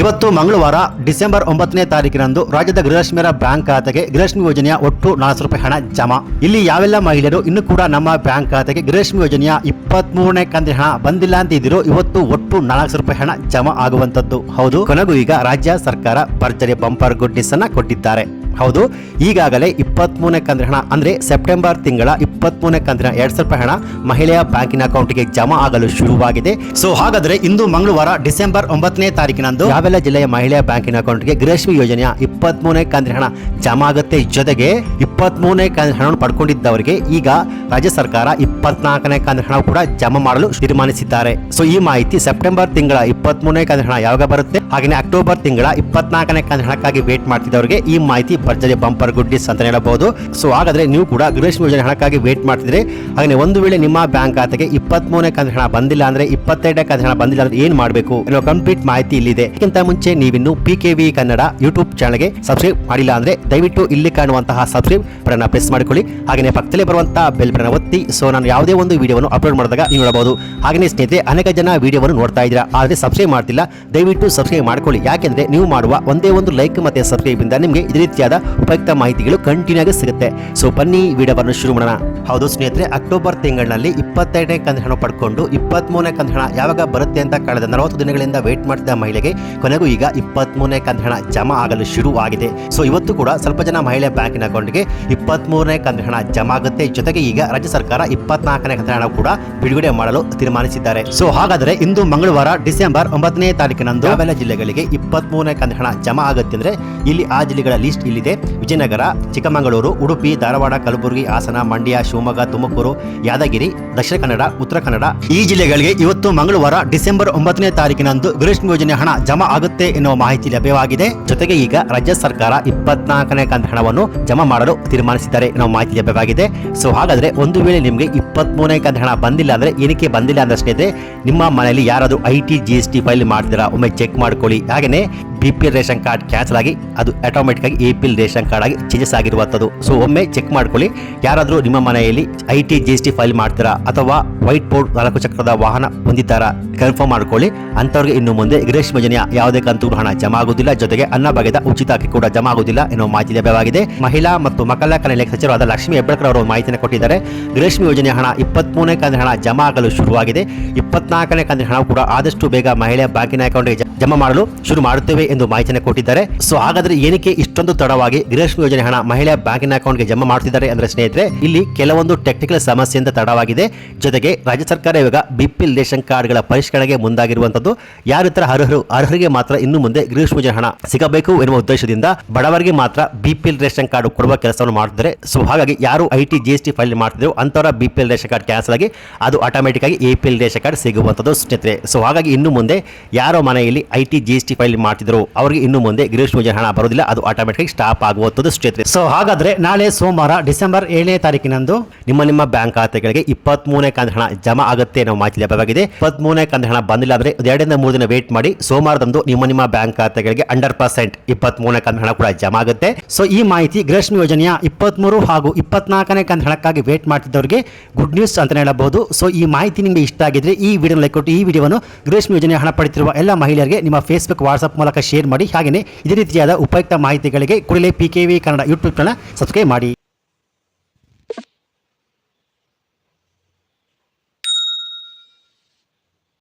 ಇವತ್ತು ಮಂಗಳವಾರ ಡಿಸೆಂಬರ್ ಒಂಬತ್ತನೇ ತಾರೀಕಿನಂದು ರಾಜ್ಯದ ಗೃಹಲಕ್ಷ್ಮಿಯರ ಬ್ಯಾಂಕ್ ಖಾತೆಗೆ ಗೃಹಲಕ್ಷ್ಮಿ ಯೋಜನೆಯ ಒಟ್ಟು ನಾಲ್ಕು ರೂಪಾಯಿ ಹಣ ಜಮಾ. ಇಲ್ಲಿ ಯಾವೆಲ್ಲ ಮಹಿಳೆಯರು ಇನ್ನೂ ಕೂಡ ನಮ್ಮ ಬ್ಯಾಂಕ್ ಖಾತೆಗೆ ಗೃಹಲಕ್ಷ್ಮಿ ಯೋಜನೆಯ ಇಪ್ಪತ್ಮೂರನೇ ಕಂತಿನ ಹಣ ಬಂದಿಲ್ಲ ಅಂತ ಇದ್ದಿರೋ, ಇವತ್ತು ಒಟ್ಟು ನಾಲ್ಕು ರೂಪಾಯಿ ಹಣ ಜಮಾ ಆಗುವಂತದ್ದು ಹೌದು. ಕೊನೆಗೂ ಈಗ ರಾಜ್ಯ ಸರ್ಕಾರ ಭರ್ಜರಿ ಬಂಪರ್ ಗುಡ್ಡಿಸ್ ಅನ್ನ ಕೊಟ್ಟಿದ್ದಾರೆ. ಹೌದು, ಈಗಾಗಲೇ ಇಪ್ಪತ್ತ್ಮೂರನೇ ಕಂತಿನ ಹಣ, ಅಂದರೆ ಸೆಪ್ಟೆಂಬರ್ ತಿಂಗಳ ಇಪ್ಪತ್ಮೂರನೇ ಕಂತಿನ ಎರಡು ಸಾವಿರ ರೂಪಾಯಿ ಹಣ ಮಹಿಳೆಯ ಬ್ಯಾಂಕಿನ ಅಕೌಂಟ್ಗೆ ಜಮಾ ಆಗಲು ಶುರುವಾಗಿದೆ. ಸೊ ಹಾಗಾದರೆ ಇಂದು ಮಂಗಳವಾರ ಡಿಸೆಂಬರ್ ಒಂಬತ್ತನೇ ತಾರೀಕಿನಂದು ಯಾವೆಲ್ಲ ಜಿಲ್ಲೆಯ ಮಹಿಳೆಯ ಬ್ಯಾಂಕಿನ ಅಕೌಂಟ್ಗೆ ಗೃಹಶ್ರೀ ಯೋಜನೆಯ ಇಪ್ಪತ್ತ್ಮೂರನೇ ಕಂತಿನ ಹಣ ಜಮಾ ಆಗುತ್ತೆ? ಜೊತೆಗೆ ಇಪ್ಪತ್ತ್ಮೂರನೇ ಕಂತಿನ ಹಣವನ್ನು ಪಡ್ಕೊಂಡಿದ್ದವರಿಗೆ ಈಗ ರಾಜ್ಯ ಸರ್ಕಾರ ಇಪ್ಪತ್ನಾಲ್ಕನೇ ಕಂತಿನ ಹಣ ಕೂಡ ಜಮಾ ಮಾಡಲು ತೀರ್ಮಾನಿಸಿದ್ದಾರೆ. ಸೊ ಈ ಮಾಹಿತಿ ಸೆಪ್ಟೆಂಬರ್ ತಿಂಗಳ ಇಪ್ಪತ್ಮೂರನೇ ಕಂತಿನ ಹಣ ಯಾವಾಗ ಬರುತ್ತೆ? ಹಾಗೆಯೇ ಅಕ್ಟೋಬರ್ ತಿಂಗಳ ಇಪ್ಪತ್ನಾಲ್ಕನೇ ಕಂತಿನ ಹಣಕ್ಕಾಗಿ ವೇಟ್ ಮಾಡ್ತಿದ್ದವರಿಗೆ ಈ ಮಾಹಿತಿ ಭರ್ಜರಿ ಬಂಪರ್ ಗುಡ್ಡಿಸ್ ಅಂತ ಹೇಳಬಹುದು. ಸೊ ಹಾಗಾದ್ರೆ ನೀವು ಕೂಡ ಗೃಹಲಕ್ಷ್ಮಿ ಯೋಜನೆ ಹಣಕ್ಕಾಗಿ ವೇಟ್ ಮಾಡ್ತಿದ್ರೆ ಹಾಗೆ ಒಂದು ವೇಳೆ ನಿಮ್ಮ ಬ್ಯಾಂಕ್ ಖಾತೆಗೆ ಇಪ್ಪತ್ಮೂರನೇ ಕಂತ ಹಣ ಬಂದಿಲ್ಲ ಅಂದ್ರೆ ಇಪ್ಪತ್ತೆರಡನೇ ಕಂತ ಹಣ ಬಂದಿಲ್ಲ ಅಂದ್ರೆ ಏನ್ ಮಾಡಬೇಕು? ಅನ್ನೋ ಕಂಪ್ಲೀಟ್ ಮಾಹಿತಿ ಇಲ್ಲಿದೆ. ಇದಕ್ಕಿಂತ ಮುಂಚೆ ನೀವಿನ್ನು P K V Kannada YouTube ಚಾನಲ್ಗೆ ಸಬ್ಸ್ಕ್ರೈಬ್ ಮಾಡಿಲ್ಲ ಅಂದ್ರೆ ದಯವಿಟ್ಟು ಇಲ್ಲಿ ಕಾಣುವಂತಹ ಸಬ್ಸ್ಕ್ರೈಬ್ ಬಟನ್ ಪ್ರೆಸ್ ಮಾಡಿಕೊಳ್ಳಿ. ಹಾಗೆಯೇ ಪಕ್ಕದಲ್ಲೇ ಬರುವಂತಹ ಬೆಲ್ ಬಟನ್ ಒತ್ತಿ. ಸೊ ನಾನು ಯಾವುದೇ ಒಂದು ವಿಡಿಯೋವನ್ನು ಅಪ್ಲೋಡ್ ಮಾಡಿದಾಗ ನೀವು ನೋಡಬಹುದು. ಹಾಗೆಯೇ ಸ್ನೇಹಿತರೆ, ಅನೇಕ ಜನ ವಿಡಿಯೋವನ್ನು ನೋಡ್ತಾ ಇದ್ದೀರಾ. ಆದ್ರೆ ಸಬ್ಸ್ಕ್ರೈಬ್ ಮಾಡ್ತಿಲ್ಲ. ದಯವಿಟ್ಟು ಸಬ್ಸ್ಕ್ರೈಬ್ ಮಾಡ್ಕೊಳ್ಳಿ. ಯಾಕೆಂದ್ರೆ ನೀವು ಮಾಡುವ ಒಂದೇ ಒಂದು ಲೈಕ್ ಮತ್ತೆ ಸಬ್ಸ್ಕ್ರೈಬ್ ಇಂದ ನಿಮಗೆ ಈ ರೀತಿಯಾದ ಉಪಯುಕ್ತ ಮಾಹಿತಿಗಳು ಕಂಟಿನ್ಯೂ ಆಗಿ ಸಿಗುತ್ತೆ. ಸೊ, ಬನ್ನಿ ವಿಡಿಯೋವನ್ನು ಶುರು ಮಾಡೋಣ. ಹೌದು ಸ್ನೇಹಿತರೆ, ಅಕ್ಟೋಬರ್ ತಿಂಗಳಿನಲ್ಲಿ ಇಪ್ಪತ್ತೆರಡನೇ ಕಂದ ಹಣ ಪಡ್ಕೊಂಡು ಇಪ್ಪತ್ಮೂರನೇ ಕಂದ ಹಣ ಯಾವಾಗ ಬರುತ್ತೆ ಅಂತ ಕಳೆದ ನಲವತ್ತು ದಿನಗಳಿಂದ ವೇಟ್ ಮಾಡಿದ ಮಹಿಳೆಗೆ ಕೊನೆಗೂ ಈಗ ಇಪ್ಪತ್ಮೂರನೇ ಕಂದ ಹಣ ಜಮಾ ಆಗಲು ಆಗಿದೆ ಸೊ, ಇವತ್ತು ಕೂಡ ಸ್ವಲ್ಪ ಜನ ಮಹಿಳೆ ಬ್ಯಾಂಕಿನ ಅಕೌಂಟ್ಗೆ ಇಪ್ಪತ್ಮೂರನೇ ಕಂದ ಹಣ ಜಮಾ ಆಗುತ್ತೆ. ಜೊತೆಗೆ ಈಗ ರಾಜ್ಯ ಸರ್ಕಾರ ಇಪ್ಪತ್ನಾಲ್ಕನೇ ಕಂದ ಹಣ ಕೂಡ ಬಿಡುಗಡೆ ಮಾಡಲು ತೀರ್ಮಾನಿಸಿದ್ದಾರೆ. ಸೊ, ಹಾಗಾದರೆ ಇಂದು ಮಂಗಳವಾರ ಡಿಸೆಂಬರ್ ಒಂಬತ್ತನೇ ತಾರೀಕಿನಂದು ಯಾವೆಲ್ಲ ಜಿಲ್ಲೆಗಳಿಗೆ ಇಪ್ಪತ್ಮೂರನೇ ಕಂದ ಹಣ ಜಮಾ ಆಗುತ್ತೆ ಅಂದ್ರೆ ಇಲ್ಲಿ ಆ ಜಿಲ್ಲೆಗಳ ಲಿಸ್ಟ್ ಇಲ್ಲಿದೆ ವಿಜಯನಗರ, ಚಿಕ್ಕಮಗಳೂರು, ಉಡುಪಿ, ಧಾರವಾಡ, ಕಲಬುರಗಿ, ಹಾಸನ, ಮಂಡ್ಯ, ಶಿವಮೊಗ್ಗ, ತುಮಕೂರು, ಯಾದಗಿರಿ, ದಕ್ಷಿಣ ಕನ್ನಡ, ಉತ್ತರ ಕನ್ನಡ. ಈ ಜಿಲ್ಲೆಗಳಿಗೆ ಇವತ್ತು ಮಂಗಳವಾರ ಡಿಸೆಂಬರ್ ಒಂಬತ್ತನೇ ತಾರೀಕಿನಂದು ಗರಿಷ್ಠ ಯೋಜನೆ ಹಣ ಜಮಾ ಆಗುತ್ತೆ ಎನ್ನುವ ಮಾಹಿತಿ ಲಭ್ಯವಾಗಿದೆ. ಜೊತೆಗೆ ಈಗ ರಾಜ್ಯ ಸರ್ಕಾರ ಇಪ್ಪತ್ನಾಲ್ಕನೇ ಕಂತ ಹಣವನ್ನು ಜಮಾ ಮಾಡಲು ತೀರ್ಮಾನಿಸಿದ್ದಾರೆ ಎನ್ನುವ ಮಾಹಿತಿ ಲಭ್ಯವಾಗಿದೆ. ಸೊ, ಹಾಗಾದ್ರೆ ಒಂದು ವೇಳೆ ನಿಮಗೆ ಇಪ್ಪತ್ಮೂರನೇ ಕಂತ ಹಣ ಬಂದಿಲ್ಲ ಅಂದ್ರೆ ಏನಕ್ಕೆ ಬಂದಿಲ್ಲ ಅಂದ್ರೆ ನಿಮ್ಮ ಮನೆಯಲ್ಲಿ ಯಾರಾದರೂ I T, G, S T file ಮಾಡ್ತೀರಾ ಒಮ್ಮೆ ಚೆಕ್ ಮಾಡ್ಕೊಳ್ಳಿ. ಹಾಗೆಯೇ B P L ration card cancel ಆಗಿ ಅದು ಆಟೋಮೆಟಿಕ್ ಆಗಿ A P L ration card ಆಗಿ ಚೇಂಜಸ್ ಆಗಿರುವಂಥದ್ದು. ಸೊ ಒಮ್ಮೆ ಚೆಕ್ ಮಾಡ್ಕೊಳ್ಳಿ. ಯಾರಾದರೂ ನಿಮ್ಮ ಮನೆಯಲ್ಲಿ I T G S T file ಮಾಡ್ತೀರಾ ಅಥವಾ ವೈಟ್ ಬೋರ್ಡ್ ನಾಲ್ಕು ಚಕ್ರದ ವಾಹನ ಹೊಂದಿದ್ದಾರಾ? ಕನ್ಫರ್ಮ್ ಮಾಡ್ಕೊಳ್ಳಿ. ಅಂಥವ್ರಿಗೆ ಇನ್ನು ಮುಂದೆ ಗೃಹಲಕ್ಷ್ಮಿ ಯೋಜನೆಯ ಯಾವುದೇ ಕಂತು ಹಣ ಜಮಾ ಆಗುವುದಿಲ್ಲ. ಜೊತೆಗೆ ಅನ್ನ ಭಾಗದ ಉಚಿತ ಅಕ್ಕಿ ಕೂಡ ಜಮಾ ಆಗುವುದಿಲ್ಲ ಎನ್ನುವ ಮಾಹಿತಿ ಲಭ್ಯವಾಗಿದೆ. ಮಹಿಳಾ ಮತ್ತು ಮಕ್ಕಳ ಕಲ್ಯಾಣ ಸಚಿವರಾದ ಲಕ್ಷ್ಮೀ ಹೆಬ್ಬಳ್ಕರ್ ಅವರು ಮಾಹಿತಿಯನ್ನು ಕೊಟ್ಟಿದ್ದಾರೆ. ಗೃಹಲಕ್ಷ್ಮಿ ಯೋಜನೆಯ ಹಣ ಇಪ್ಪತ್ಮೂರನೇ ಕಂತಿನ ಹಣ ಜಮಾ ಆಗಲು ಶುರುವಾಗಿದೆ. ಇಪ್ಪತ್ನಾಲ್ಕನೇ ಕಂತಿನ ಹಣ ಕೂಡ ಆದಷ್ಟು ಬೇಗ ಮಹಿಳೆಯ ಬ್ಯಾಂಕಿನ ಅಕೌಂಟ್ಗೆ ಜಮಾ ಮಾಡಲು ಶುರು ಮಾಡುತ್ತೇವೆ ಎಂದು ಮಾಹಿತಿಯನ್ನು ಕೊಟ್ಟಿದ್ದಾರೆ. ಸೊ, ಹಾಗಾದ್ರೆ ಏನಕ್ಕೆ ಇಷ್ಟೊಂದು ತಡವಾಗಿ ಗೃಹಲಕ್ಷ್ಮಿ ಯೋಜನೆ ಹಣ ಮಹಿಳೆಯ ಬ್ಯಾಂಕಿನ ಅಕೌಂಟ್ಗೆ ಜಮಾ ಮಾಡ್ತಿದ್ದಾರೆ ಅಂದ್ರೆ ಸ್ನೇಹಿತರೆ, ಇಲ್ಲಿ ಕೆಲವೊಂದು ಟೆಕ್ನಿಕಲ್ ಸಮಸ್ಯೆಯಿಂದ ತಡವಾಗಿದೆ. ಜೊತೆಗೆ ರಾಜ್ಯ ಸರ್ಕಾರ ಇವಾಗ ಬಿಪಿಎಲ್ ರೇಷನ್ ಕಾರ್ಡ್ಗಳ ಪರಿಷ್ಕರಣೆಗೆ ಮುಂದಾಗಿರುವಂತದ್ದು. ಯಾರಿತರ ಅರ್ಹರು, ಅರ್ಹರಿಗೆ ಮಾತ್ರ ಇನ್ನು ಮುಂದೆ ಗೃಹಲಕ್ಷ್ಮಿ ಯೋಜನೆ ಹಣ ಸಿಗಬೇಕು ಎನ್ನುವ ಉದ್ದೇಶದಿಂದ ಬಡವರಿಗೆ ಮಾತ್ರ ಬಿಪಿಎಲ್ ರೇಷನ್ ಕಾರ್ಡ್ ಕೊಡುವ ಕೆಲಸವನ್ನು ಮಾಡ್ತಿದ್ದಾರೆ ಸೊ, ಹಾಗಾಗಿ ಯಾರು ಐ ಟಿ, ಜಿ ಫೈಲ್ ಮಾಡ್ತಿದ್ರು ಅಂತವರ ಬಿಪಿಎಲ್ ರೇಷನ್ ಕಾರ್ಡ್ ಕ್ಯಾನ್ಸಲ್ ಆಗಿ ಅದು ಆಟೋಮೆಟಿಕ್ ಆಗಿ ಎಪಿಎಲ್ ರೇಷನ್ ಕಾರ್ಡ್ ಸಿಗುವಂತದ್ದು ಸ್ನೇಹಿತರೆ. ಸೊ, ಹಾಗಾಗಿ ಇನ್ನು ಮುಂದೆ ಯಾರೋ ಮನೆಯಲ್ಲಿ I T G S T file ಮಾಡ್ತಿದ್ರು. ಅವರಿಗೆ ಇನ್ನು ಮುಂದೆ ಗೃಹಲಕ್ಷ್ಮಿ ಯೋಜನೆ ಹಣ ಬರೋದಿಲ್ಲ ಅದು ಆಟೋಮೆಟಿಕ್ ಸ್ಟಾಪ್ ಆಗುವಂಥದ್ದು ಸ್ಟೇತ್ರಿ ಸೊ ಹಾಗಾದ್ರೆ ನಾಳೆ ಸೋಮವಾರ ಡಿಸೆಂಬರ್ ಏಳನೇ ತಾರೀಕಿನಂದು ನಿಮ್ಮ ನಿಮ್ಮ ಬ್ಯಾಂಕ್ ಖಾತೆಗಳಿಗೆ ಇಪ್ಪತ್ಮೂರನೇ ಕಂತು ಹಣ ಜಮಾ ಆಗುತ್ತೆ ಅನ್ನೋ ಮಾಹಿತಿ ಲಭ್ಯವಾಗಿದೆ. ಇಪ್ಪತ್ಮೂರನೇ ಕಂದ ಹಣ ಬಂದಿಲ್ಲ ಆದ್ರೆ ಎರಡರಿಂದ ಮೂರು ದಿನ ವೇಟ್ ಮಾಡಿ. ಸೋಮವಾರದಂದು ನಿಮ್ಮ ನಿಮ್ಮ ಬ್ಯಾಂಕ್ ಖಾತೆಗಳಿಗೆ ಅಂಡರ್ ಪರ್ಸೆಂಟ್ ಇಪ್ಪತ್ಮೂರನೇ ಕಂದ ಹಣ ಕೂಡ ಜಮಾ ಆಗುತ್ತೆ. ಸೊ ಈ ಮಾಹಿತಿ ಗೃಹಲಕ್ಷ್ಮಿ ಯೋಜನೆಯ ಇಪ್ಪತ್ಮೂರು ಹಾಗೂ ಇಪ್ಪತ್ನಾಲ್ಕನೇ ಕಂತು ಹಣಕ್ಕಾಗಿ ವೇಟ್ ಮಾಡ್ತಿದ್ದವರಿಗೆ ಗುಡ್ ನ್ಯೂಸ್ ಅಂತ ಹೇಳಬಹುದು. ಸೊ ಈ ಮಾಹಿತಿ ನಿಮಗೆ ಇಷ್ಟ ಆಗಿದ್ರೆ ಈ ವಿಡಿಯೋ ಲೈಕ್ ಕೊಟ್ಟು ಈ ವಿಡಿಯೋವನ್ನು ಗೃಹಲಕ್ಷ್ಮಿ ಯೋಜನೆ ಹಣ ಪಡೆಯುತ್ತಿರುವ ಎಲ್ಲ ಮಹಿಳೆಯರಿಗೆ ನಿಮ್ಮ ಫೇಸ್ಬುಕ್ ವಾಟ್ಸಪ್ ಮೂಲಕ ಶೇರ್ ಮಾಡಿ. ಹಾಗೆಯೇ ಇದೇ ರೀತಿಯಾದ ಉಪಯುಕ್ತ ಮಾಹಿತಿಗಳಿಗೆ ಕೂಡಲೇ P K V Kannada YouTube channel subscribe ಮಾಡಿ.